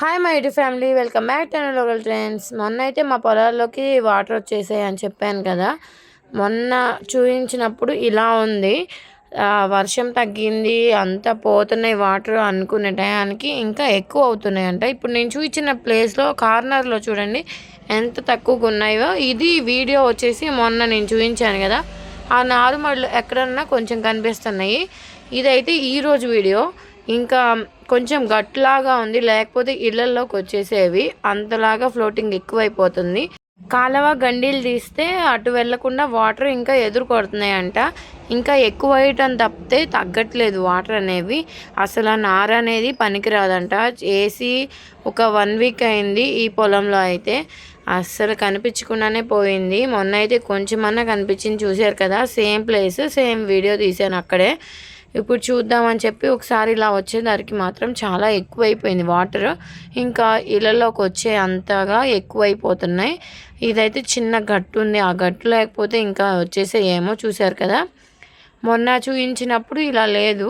Hi my YouTube family welcome back to local trends మొన్న అయితే మా పొలాల్లోకి వాటర్ వచ్చేసాయి అని చెప్పాను కదా. మొన్న చూపించినప్పుడు ఇలా ఉంది. వర్షం తగ్గింది అంతా పోతున్నాయి వాటర్ అనుకునే టయానికి ఇంకా ఎక్కువ అవుతున్నాయి అంట ఇప్పుడు నేను చూపించిన ప్లేస్లో కార్నర్లో చూడండి ఎంత తక్కువగా ఉన్నాయో. ఇది వీడియో వచ్చేసి మొన్న నేను చూపించాను కదా. ఆ నారుమడులు ఎక్కడన్నా కొంచెం కనిపిస్తున్నాయి. ఇదైతే ఈరోజు వీడియో ఇంకా కొంచెం గట్లాగా ఉంది లేకపోతే ఇళ్ళలోకి వచ్చేసేవి. అంతలాగా ఫ్లోటింగ్ ఎక్కువైపోతుంది. కాలవ గండీలు తీస్తే అటు వెళ్ళకుండా వాటర్ ఇంకా ఎదుర్కొడుతున్నాయంట. ఇంకా ఎక్కువ అయ్యటం తప్పితే తగ్గట్లేదు వాటర్ అనేవి. అసలు ఆ నార అనేది పనికిరాదంట. ఏసీ ఒక వన్ వీక్ అయింది ఈ పొలంలో అయితే. అస్సలు కనిపించకుండానే పోయింది. మొన్న అయితే కొంచెమన్నా కనిపించింది చూశారు కదా. సేమ్ ప్లేస్ సేమ్ వీడియో తీశాను అక్కడే. ఇప్పుడు చూద్దామని చెప్పి ఒకసారి ఇలా వచ్చేసరికి మాత్రం చాలా ఎక్కువైపోయింది వాటర్. ఇంకా ఇళ్ళలోకి వచ్చే అంతగా ఎక్కువైపోతున్నాయి. ఇదైతే చిన్న గట్టు ఉంది. ఆ గట్టు లేకపోతే ఇంకా వచ్చేసే ఏమో చూశారు కదా. మొన్న చూపించినప్పుడు ఇలా లేదు.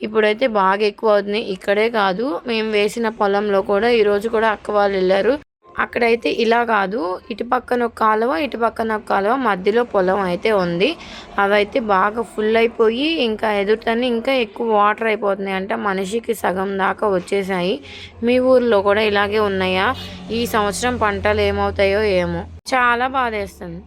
ఇప్పుడైతే బాగా ఎక్కువ అవుతుంది. ఇక్కడే కాదు. మేము వేసిన పొలంలో కూడా ఈరోజు కూడా అక్క వాళ్ళు వెళ్ళారు. అక్కడైతే ఇలా కాదు. ఇటు పక్కన ఒక కాలువ ఇటు పక్కన ఒక కాలువ మధ్యలో పొలం అయితే ఉంది. అవైతే బాగా ఫుల్ అయిపోయి ఇంకా ఎదుటని ఇంకా ఎక్కువ వాటర్ అయిపోతున్నాయి అంటే మనిషికి సగం దాకా వచ్చేసాయి. మీ ఊర్లో కూడా ఇలాగే ఉన్నాయా? ఈ సంవత్సరం పంటలు ఏమవుతాయో ఏమో. చాలా బాధేస్తుంది.